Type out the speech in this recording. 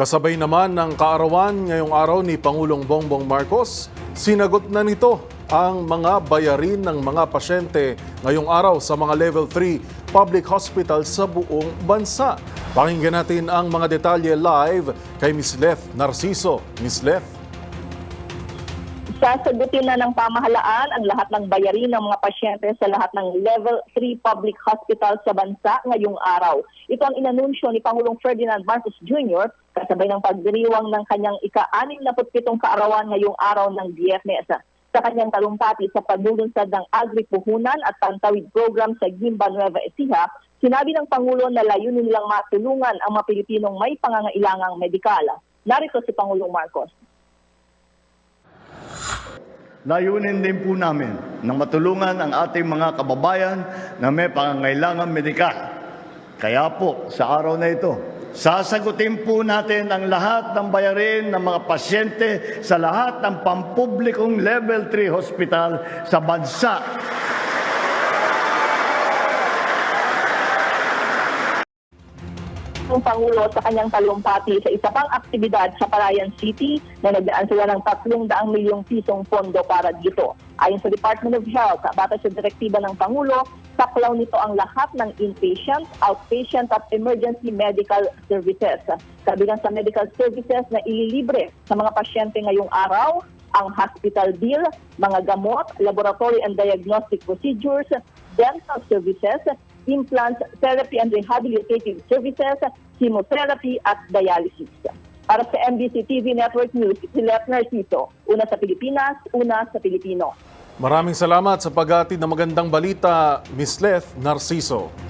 Kasabay naman ng kaarawan ngayong araw ni Pangulong Bongbong Marcos, sinagot na nito ang mga bayarin ng mga pasyente ngayong araw sa mga level 3 public hospital sa buong bansa. Pakinggan natin ang mga detalye live kay Miss Leth Narciso. Miss Leth. Sasagutin na ng pamahalaan ang lahat ng bayarin ng mga pasyente sa lahat ng level 3 public hospital sa bansa ngayong araw. Ito ang inanunsyo ni Pangulong Ferdinand Marcos Jr. kasabay ng pagdiriwang ng kanyang ika-67 kaarawan ngayong araw ng Biyernes sa kanyang talumpati sa paglulunsad ng agri-puhunan at pantawid program sa Gimba Nueva Ecija, sinabi ng Pangulo na layunin nilang matulungan ang mga Pilipinong may pangangailangang medikal. Narito si Pangulong Marcos. Layunin din po namin na matulungan ang ating mga kababayan na may pangangailangan medikal. Kaya po, sa araw na ito, sasagutin po natin ang lahat ng bayarin ng mga pasyente sa lahat ng pampublikong level 3 hospital sa bansa. Ng Pangulo sa kanyang talumpati sa isa pang aktibidad sa Palayan City na nagdaan sila ng 300 milyong pisong pondo para dito. Ayon sa Department of Health, batay sa direktiba ng Pangulo, saklaw nito ang lahat ng inpatient, outpatient at emergency medical services. Kabilang sa medical services na ililibre sa mga pasyente ngayong araw, ang hospital bill, mga gamot, laboratory and diagnostic procedures, dental services, implants, therapy and rehabilitative services, chemotherapy at dialysis. Para sa MBC TV Network News, si Let Narciso, una sa Pilipinas, una sa Pilipino. Maraming salamat sa paghatid ng magandang balita, Miss Leth Narciso.